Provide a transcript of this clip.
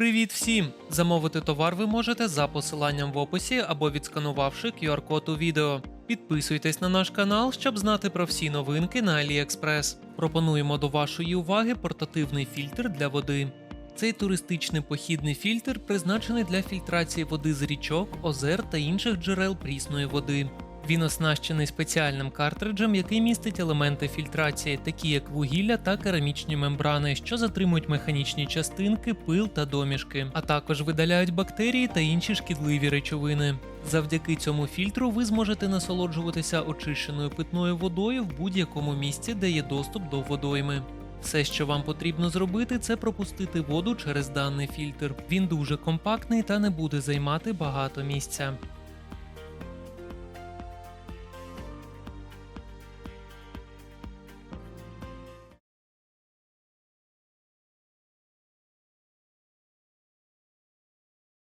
Привіт всім! Замовити товар ви можете за посиланням в описі або відсканувавши QR-код у відео. Підписуйтесь на наш канал, щоб знати про всі новинки на AliExpress. Пропонуємо до вашої уваги портативний фільтр для води. Цей туристичний похідний фільтр призначений для фільтрації води з річок, озер та інших джерел прісної води. Він оснащений спеціальним картриджем, який містить елементи фільтрації, такі як вугілля та керамічні мембрани, що затримують механічні частинки, пил та домішки, а також видаляють бактерії та інші шкідливі речовини. Завдяки цьому фільтру ви зможете насолоджуватися очищеною питною водою в будь-якому місці, де є доступ до водойми. Все, що вам потрібно зробити, це пропустити воду через даний фільтр. Він дуже компактний та не буде займати багато місця.